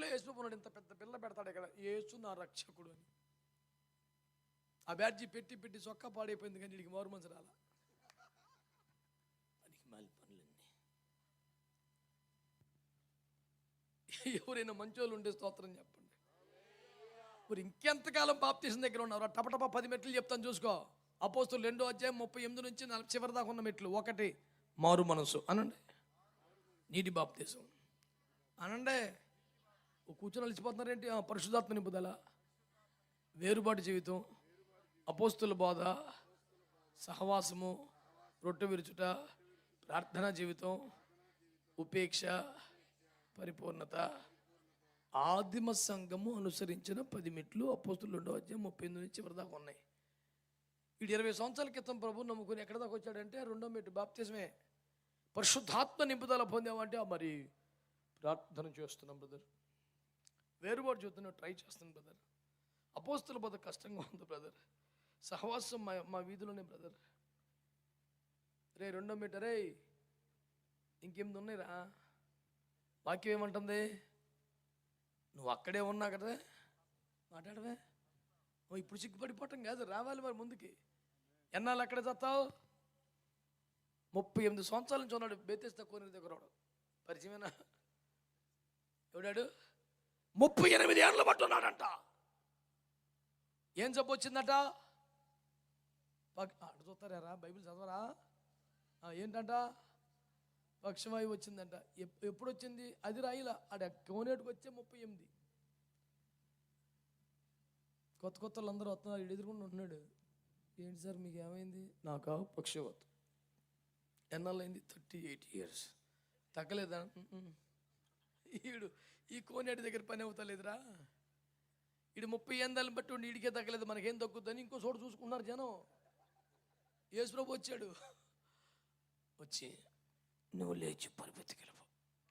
గుడిలో యేసు ఇంత పెద్ద పిల్ల పెడతాడు ఇక్కడ. యేసు నా రక్షకుడు అని. ఆ బ్యాడ్జీ పెట్టి పెట్టి చొక్కా పాడైపోయింది కానీ వీడికి మారు మనసు రాలా? పనికి మాలి పనులన్నీ. ఎవరైనా మంచోళ్ళు ఉండే స్తోత్రం చెప్పండి. మరి ఇంకెంతకాలం బాప్తీసం దగ్గర ఉన్నారు టపటప పది మెట్లు చెప్తాను చూసుకో. అపోస్తులు రెండో అధ్యాయం ముప్పై ఎనిమిది నుంచి నలభై చివరి దాకా ఉన్న మెట్లు. ఒకటి మారు మనసు. అనండి. నీటి బాప్తీసం. అనండి. కూర్చొని అలసిపోతున్నారేంటి? ఆ, పరిశుద్ధాత్మ నింపుదల వేరుబాటు జీవితం అపోస్తుల బోధ సహవాసము రొట్టె విరుచుట ప్రార్థనా జీవితం ఉపేక్ష పరిపూర్ణత. ఆదిమ సంఘము అనుసరించిన పది మెట్లు అపోస్తులు రెండో అధ్యాయం ముప్పై ఎనిమిది నుంచి చివరి ఉన్నాయి. వీడు ఇరవై సంవత్సరాల క్రితం ప్రభు నమ్ముకుని ఎక్కడ దాకా వచ్చాడంటే రెండో మెట్టు బాప్తిజమే. పరిశుద్ధాత్మ నింపుదల పొందామంటే ఆ మరి ప్రార్థన చేస్తున్నాం బ్రదర్. వేరుబాటు చూస్తున్నాం ట్రై చేస్తాను బ్రదర్ అపోస్తుల బోధ కష్టంగా ఉంది బ్రదర్ సహవాసం మా మా వీధిలోనే బ్రదర్ రే రెండో మీటర్ రే ఇంకేమిది ఉన్నాయిరా వాక్యం ఏమంటుంది? నువ్వు అక్కడే ఉన్నా కదా? మాట్లాడవే. ఇప్పుడు సిగ్గుపడిపోవటం కాదు రావాలి మరి ముందుకి. ఎన్నాళ్ళు అక్కడే చస్తావు? ముప్పై ఎనిమిది సంవత్సరాల నుంచి ఉన్నాడు బేతేస్తా కోరిన దగ్గర పరిచయమేనా? ఎవడాడు? ముప్పై ఎనిమిది ఏళ్ళు పట్టున్నాడంట. ఏం చెప్పొచ్చిందట? వచ్చిందట అటు చూస్తారా బైబిల్ చదవరా? ఏంటంట? పక్షవాయువు వచ్చిందంట. ఎప్పుడు వచ్చింది అది రాయిలా. ఆడ కోనేటికి వచ్చే ముప్పై ఎనిమిది. కొత్త కొత్త వాళ్ళందరూ వస్తున్నారు. ఈడు ఎదురుకుండా ఉంటున్నాడు. ఏంటి సార్ మీకు ఏమైంది నాకా పక్షవాత. ఎన్నాళ్ళైంది థర్టీ ఎయిట్ ఇయర్స్. తగ్గలేదా? ఈడు ఈ కోనేటి దగ్గర పని అవుతలేదురా. ఈడు ముప్పై ఏందాలను బట్టి ఉండి ఇడికే తగ్గలేదు మనకేం తగ్గుద్దని ఇంకో చోటు చూసుకున్నారు జనం. యేసుప్రభు వచ్చాడు. వచ్చి నువ్వు లేచి పరిపెత్తికెళ్ళిపో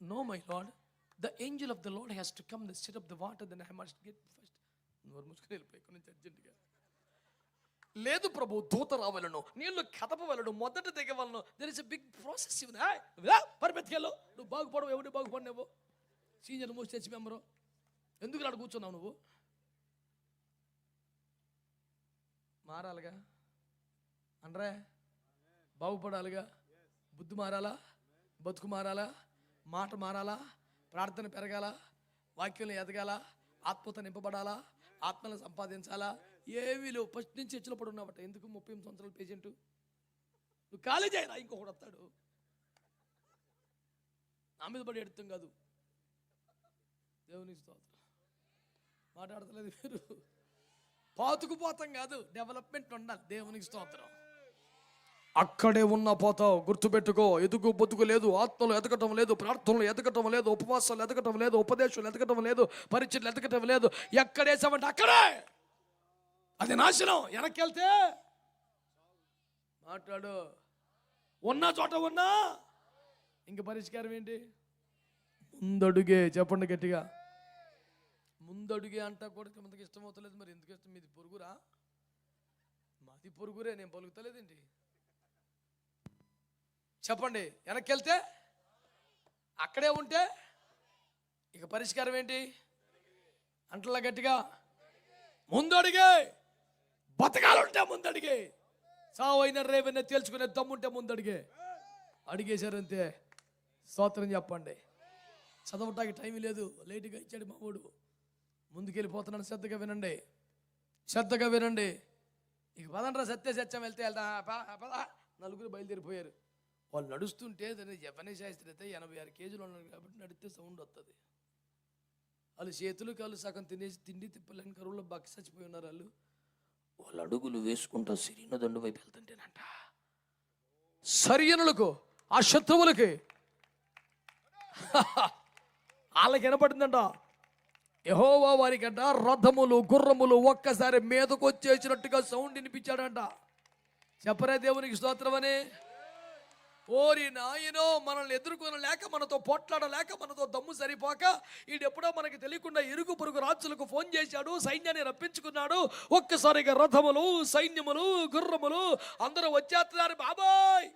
no my lord the angel of the lord has to come the stir of the water then I must get first నోరు మూసుకుని వెళ్ళిపోయి కొంచెం అర్జెంటుగా. లేదు ప్రభు దూత రావాలను నీళ్ళు కదపవలను మొదట దిగవలను. There is a big process పరిపెత్తికెళ్ళు నువ్వు బాగుపడవు ఎవడు బాగుపడినావు సీనియర్ మోస్ట్ చర్చ్ మెంబరు. ఎందుకు అక్కడ కూర్చున్నావు నువ్వు? మారాలిగా? అనరా? బాగుపడాలిగా? బుద్ధి మారాలా? బతుకు మారాలా? మాట మారాలా? ప్రార్థన పెరగాల? వాక్యంలో ఎదగాల? ఆత్మత నింపబడాలా? ఆత్మను సంపాదించాలా? ఏమీ లేవు. ఫస్ట్ నుంచి చర్చిలో పడి ఉన్నావట. ఎందుకు ముప్పై ఎనిమిది సంవత్సరాల పేషెంట్? నువ్వు కాలేజ్ అయినా ఇంకొకటి వస్తాడు. నా మీద పడి ఎడుతాం కాదు. దేవుని స్తోత్రం. మాట్లాడతలేదు మీరు. పాతుకుపోతాం కాదు డెవలప్మెంట్ ఉండాలి దేవునికి స్తోత్రం. అక్కడే ఉన్న పోతావు గుర్తుపెట్టుకో. ఎదుగు బొత్తుకు లేదు ఆత్మలు ఎదగటం లేదు ప్రార్థనలు ఎదగటం లేదు ఉపవాసాలు ఎదగటం లేదు ఉపదేశాలు ఎదగటం లేదు పరీక్షలు ఎదగటం లేదు. ఎక్కడేసామంటే అక్కడే! అది నాశనం. వెనక్కెళ్తే మాట్లాడు. ఉన్న చోట ఉన్నా. ఇంక పరిష్కారం ఏంటి? ముందడుగే. చెప్పండి గట్టిగా. ముందడుగే అంటా కూడా మనకి ఇష్టం అవుతలేదు మరి. ఎందుకు ఇష్టం? మీది పొరుగురా? మాది పొరుగురే నేను పలుకుతలేదండి చెప్పండి వెనక్కి వెళ్తే అక్కడే ఉంటే? ఇక పరిష్కారం ఏంటి? అంటలా గట్టిగా ముందడిగే! బతకాలుంటే ముందడిగే! సావైన రేవైనా తేల్చుకునే దమ్ముంటే ముందడిగే! అడిగేశారంతే స్తోత్రం చెప్పండి. చదవటానికి టైం లేదు లేటుగా ఇచ్చాడు మా ముందుకెళ్ళిపోతున్నాను. శ్రద్ధగా వినండి. శ్రద్ధగా వినండి. ఇక పదండ్రా సత్య సత్యం వెళ్తే వెళ్తా. పద, నలుగురు బయలుదేరిపోయారు. వాళ్ళు నడుస్తుంటే జపనీ శాస్త్రి అయితే ఎనభై ఆరు కేజీలు ఉన్నారు కాబట్టి నడితే సౌండ్ వస్తుంది వాళ్ళు చేతులు కాళ్ళు సగం తినేసి తిండి తిప్పలేని కరువులో బక్క చచ్చిపోయి ఉన్నారు వాళ్ళు. వాళ్ళు అడుగులు వేసుకుంటా సిరిన దండు వైపు వెళ్తుంటేనంట. సరియనులకు ఆ శత్రువులకి వాళ్ళకి వినపడిందంట. యహోవా వారికంట రథములు గుర్రములు ఒక్కసారి మీదకు వచ్చేసినట్టుగా సౌండ్ వినిపించాడంట. చెప్పరే దేవునికి స్తోత్రం అని? ఓరి నాయనో మనల్ని ఎదుర్కొనలేక మనతో పోట్లాడలేక మనతో దమ్ము సరిపోక ఈడెప్పుడో మనకి తెలియకుండా ఇరుగు పొరుగు రాజులకు ఫోన్ చేశాడు సైన్యాన్ని రప్పించుకున్నాడు. ఒక్కసారిగా రథములు సైన్యములు గుర్రములు అందరూ వచ్చేస్తున్నారు. బాబాయ్!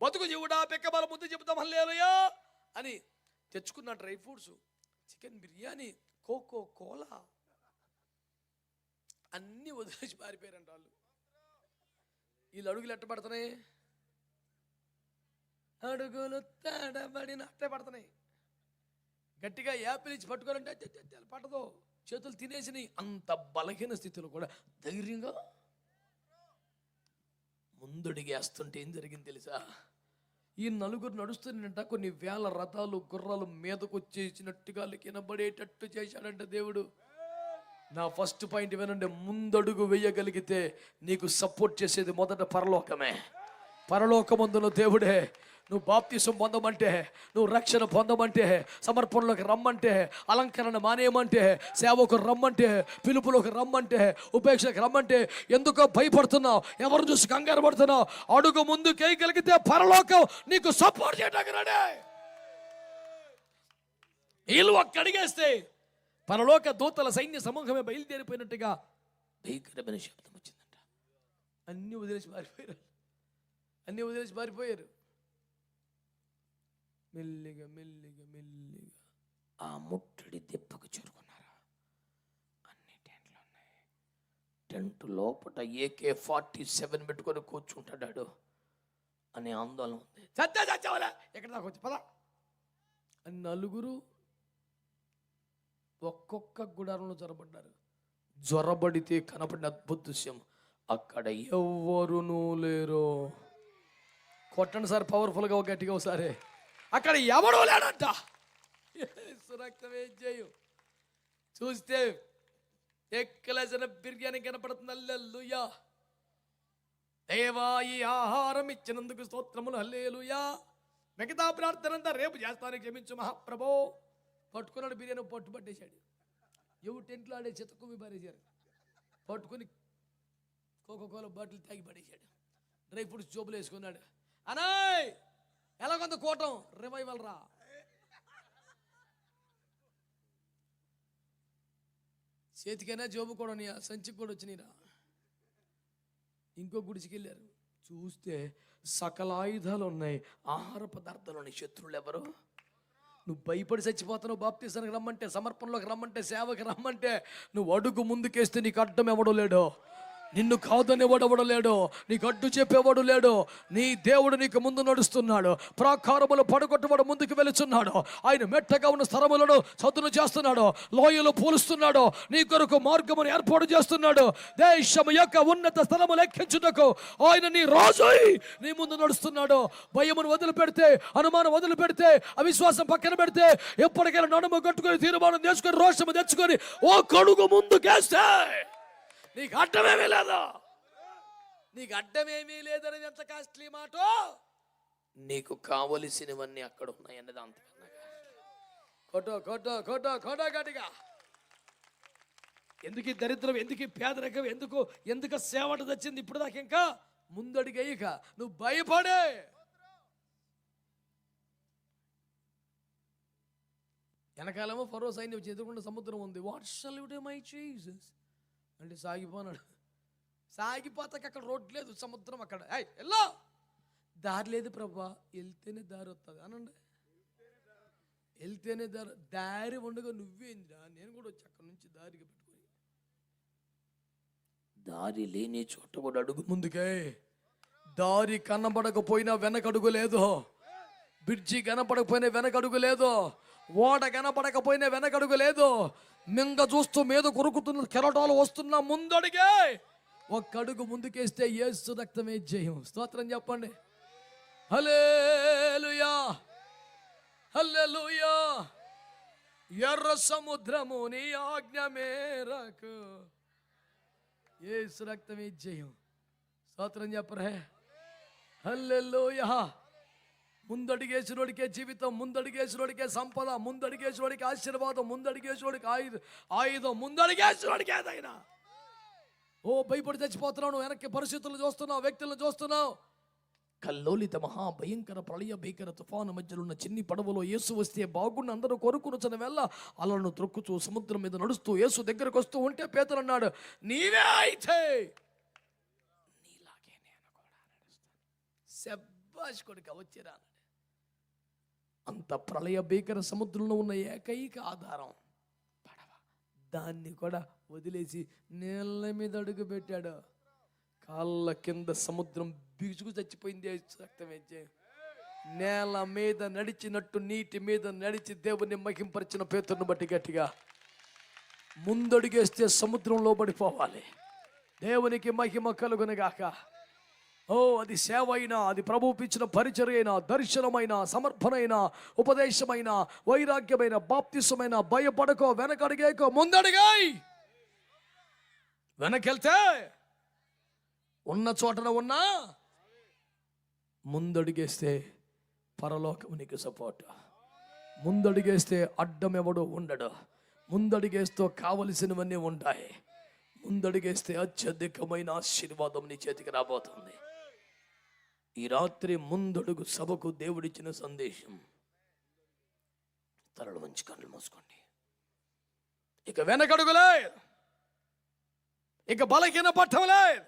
బతుకు చెవుడా పెక్కబల ముందు చెబుతాం. లేదయ్యా అని తెచ్చుకున్న dry fruits chicken biryani Coca Cola అన్నీ వదిలేసి పారిపోయారంట వాళ్ళు. వీళ్ళు అడుగులు ఎట్ట పడుతున్నాయి? అడుగులు తడబడిన అట్టే పడుతున్నాయి. గట్టిగా యాపిల్ ఇచ్చి పట్టుకోవాలంటే అచ్చ, పట్టదు. చేతులు తినేసినాయి. అంత బలహీన స్థితిలో కూడా ధైర్యంగా ముందడిగేస్తుంటే ఏం జరిగింది తెలుసా? ఈ నలుగురు నడుస్తున్నట్ట కొన్ని వేల రథాలు గుర్రాలు మీదకు వచ్చేసినట్టుగా కినబడేటట్టు చేశాడంట దేవుడు. నా ఫస్ట్ పాయింట్ వినండి ముందడుగు వేయగలిగితే నీకు సపోర్ట్ చేసేది మొదట పరలోకమే. పరలోకమందున దేవుడే నువ్వు బాప్తిసం పొందమంటే నువ్వు రక్షణ పొందమంటే సమర్పణలోకి రమ్మంటే అలంకరణ మానేయమంటే సేవకు రమ్మంటే పిలుపులోకి రమ్మంటే ఉపేక్షకు రమ్మంటే ఎందుకో భయపడుతున్నావు? ఎవరు చూసి కంగారు పడుతున్నావు? అడుగు ముందు కేయగలిగితే పరలోకం నీకు సపోర్ట్ చేయడానికి రాడే. వీళ్ళు ఒక్క అడిగేస్తే పరలోక దూతల సైన్య సమూహమే బయలుదేరిపోయినట్టుగా భయంకరమైన శబ్దం వచ్చిందంట. అన్ని వదిలేసి మారిపోయారు. అన్ని వదిలేసి మారిపోయారు. మెల్లిగా మెల్లిగా మెల్లిగా ఆ ముట్టడి దెబ్బకు చేరుకున్నారా? అన్ని టెంట్లు ఉన్నాయి. టెంట్ లోపల ఏకే ఫార్టీ సెవెన్ పెట్టుకొని కూర్చుంటాడు అనే ఆందోళన ఉంది. సత్యవరా ఎక్కడ దాకా వచ్చి? పదా. నలుగురు ఒక్కొక్క గుడారంలో జ్వరబడ్డారు జ్వరబడితే కనపడిన అద్భుత దృశ్యం. అక్కడ ఎవ్వరునూ లేరు. కొట్టండి సార్ పవర్ఫుల్గా ఒక గట్టిగా ఒకసారి. అక్కడ ఎవడో లేడంట. యేసు రక్తమే చేయు? చూస్తే ఎక్కలేసిన బిర్యానీ కనపడుతుంది. అల్లెల్లుయా దేవా ఈ ఆహారం ఇచ్చినందుకు స్తోత్రములు. హల్లేలుయా. మిగతా ప్రార్థన అంతా రేపు చేస్తాను. క్షమించు మహాప్రభో. పట్టుకున్నాడు బిర్యానీ పట్టు పట్టేశాడు. ఎవరు టెంట్లో ఆడే చితకుమి పారేశారు. పట్టుకుని కోకోకోల బాటిల్ తాగి పడేశాడు. డ్రై ఫ్రూట్స్ జోబులు వేసుకున్నాడు. అనాయ్ ఎలా కొంత కోటం? రివైవల్ రా. చేతికైనా జోబు కూడా నీ సంచికి కూడా వచ్చినాయిరా. ఇంకో గుడికి వెళ్ళారు చూస్తే సకల ఆయుధాలు ఉన్నాయి. ఆహార పదార్థాలు ఉన్నాయి శత్రువులు ఎవరు? నువ్వు భయపడి చచ్చిపోతున్నావు బాప్తీసానికి రమ్మంటే సమర్పణలోకి రమ్మంటే సేవకి రమ్మంటే నువ్వు అడుగు ముందుకేస్తే నీకు అడ్డం ఎవడో లేడో. నిన్ను కాదనేవాడు ఎవడు లేడు నీకు అడ్డు చెప్పేవాడు లేడు నీ దేవుడు నీకు ముందు నడుస్తున్నాడు ప్రాకారములు పడగొట్టవాడు ముందుకు వెళుచున్నాడు ఆయన మెట్టగా ఉన్న స్థలములను చదును చేస్తున్నాడు లోయలు పోలుస్తున్నాడు నీ కొరకు మార్గమును ఏర్పాటు చేస్తున్నాడు. దేశము యొక్క ఉన్నత స్థలము లెక్కించుటకు ఆయన నీ రాజు నీ ముందు నడుస్తున్నాడు. భయమును వదిలిపెడితే అనుమానం వదిలిపెడితే అవిశ్వాసం పక్కన పెడితే ఎప్పటికైనా నడుము కట్టుకొని తీర్మానం తెచ్చుకొని రోషము తెచ్చుకొని ఓ కడుగు ముందుకేస్తే. నీకు అడ్డమేమీ లేదు? నీకు అడ్డమేమీ లేదనేది ఎంత కాస్ట్లీ మాట? నీకు కావలసినవన్నీ అక్కడ ఉన్నాయన్నది అంతకన్నా కొట్టో కొట్టో కొట్టో కొట్టో గట్టిగా. ఎందుకు ఈ దరిద్రం ఎందుకు ఈ పేదరికం ఎందుకు ఎందుకు సేవట తెచ్చింది ఇప్పుడు దాకా ఇంకా? ముందడిగా నువ్వు భయపడే. వెనకాలేమో ఫరో సైన్యం ఎదుర్కొన్న సముద్రం ఉంది. What shall you do my Jesus అంటే సాగిపోనాడు. సాగిపోతాక అక్కడ రోడ్ లేదు సముద్రం అక్కడ. ఏయ్ ఎల్లో! దారి లేదు ప్రభా వెళ్తేనే దారి వస్తుంది అనండి. వెళ్తేనే దారి దారి ఉండగా నువ్వేందిరా నేను కూడా వచ్చి అక్కడ నుంచి దారికి పెట్టుకుని. దారి లేని చోట కూడా అడుగు ముందుకే. దారి కనబడకపోయినా వెనకడుగు లేదు. బ్రిడ్జి కనపడకపోయినా వెనకడుగు లేదు. ఓట కనపడకపోయినా వెనకడుగు లేదు. మింగ చూస్తూ మీద కొరుకుతున్న కెరటాలు వస్తున్నా ముందడిగే. ఒక్క అడుగు ముందుకేస్తే ఏసు రక్తమే జయం. స్తోత్రం చెప్పండి. Hallelujah hallelujah. ఎర్ర సముద్రము నీ ఆజ్ఞ మేరకు. ఏసు రక్తమే జయం. స్తోత్రం చెప్పరే? హల్లెలుయా. ముందడిగేసినోడికే జీవితం ముందడిగేసినోడికే సంపద ముందడిగేసినోడికి ఆశీర్వాదం ముందడిగేసినోడికి ఆయుధం ఆయుధం ముందడిగేసినోడికి ఏదైనా. ఓ భయపడి చచ్చిపోతున్నావు వెనక్కి పరిస్థితులు చూస్తున్నావు వ్యక్తులను చూస్తున్నావు. కల్లోలిత మహాభయంకర ప్రళయ భీకర తుఫాను మధ్యలో ఉన్న చిన్ని పడవలో యేసు వస్తే బాగుండి అందరూ కోరుకునొచ్చిన వెళ్ళ అలను త్రొక్కుతూ సముద్రం మీద నడుస్తూ యేసు దగ్గరకు వస్తూ ఉంటే పేదలు అన్నాడు నీవే అయితే. నీలాగే నేను కూడా నడుస్తాను. శబ్బాష్ కొడుక వచ్చిరా అంత ప్రళయ భీకర సముద్రంలో ఉన్న ఏకైక ఆధారం పడవ. దాన్ని కూడా వదిలేసి నీళ్ళ మీద అడుగు పెట్టాడు. కాళ్ళ కింద సముద్రం బిగుచుకు చచ్చిపోయింది రక్తం నేల మీద నడిచినట్టు నీటి మీద నడిచి దేవుని మహింపరిచిన పేతురును బట్టి గట్టిగా ముందడుగేస్తే సముద్రంలో పడిపోవాలి. దేవునికి మహిమ కలుగునగాక. ఓ అది సేవ అయినా అది ప్రభుపించిన పరిచర్య అయినా దర్శనమైన సమర్పణైన ఉపదేశమైన వైరాగ్యమైన బాప్తిసమైన భయపడకో వెనకడిగేకో ముందడిగాయి. వెనకెళ్తే ఉన్న చోటన ఉన్నా ముందడిగేస్తే పరలోకం నీకు సపోర్ట్. ముందడిగేస్తే అడ్డం ఎవడో ఉండడు. ముందడిగేస్తో కావలసినవన్నీ ఉంటాయి. ముందడిగేస్తే అత్యధికమైన ఆశీర్వాదం నీ చేతికి రాబోతుంది. ఈ రాత్రి ముందడుగు సభకు దేవుడిచ్చిన సందేశం. తరలు మంచి కళ్ళు మూసుకోండి. ఇక వెనకడుగులే ఇక బలహీన పట్టంలే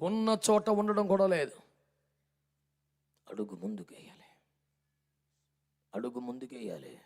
ఉన్న చోట ఉండడం కూడా లేదు. అడుగు ముందుకేయాలి. అడుగు ముందుకేయాలి.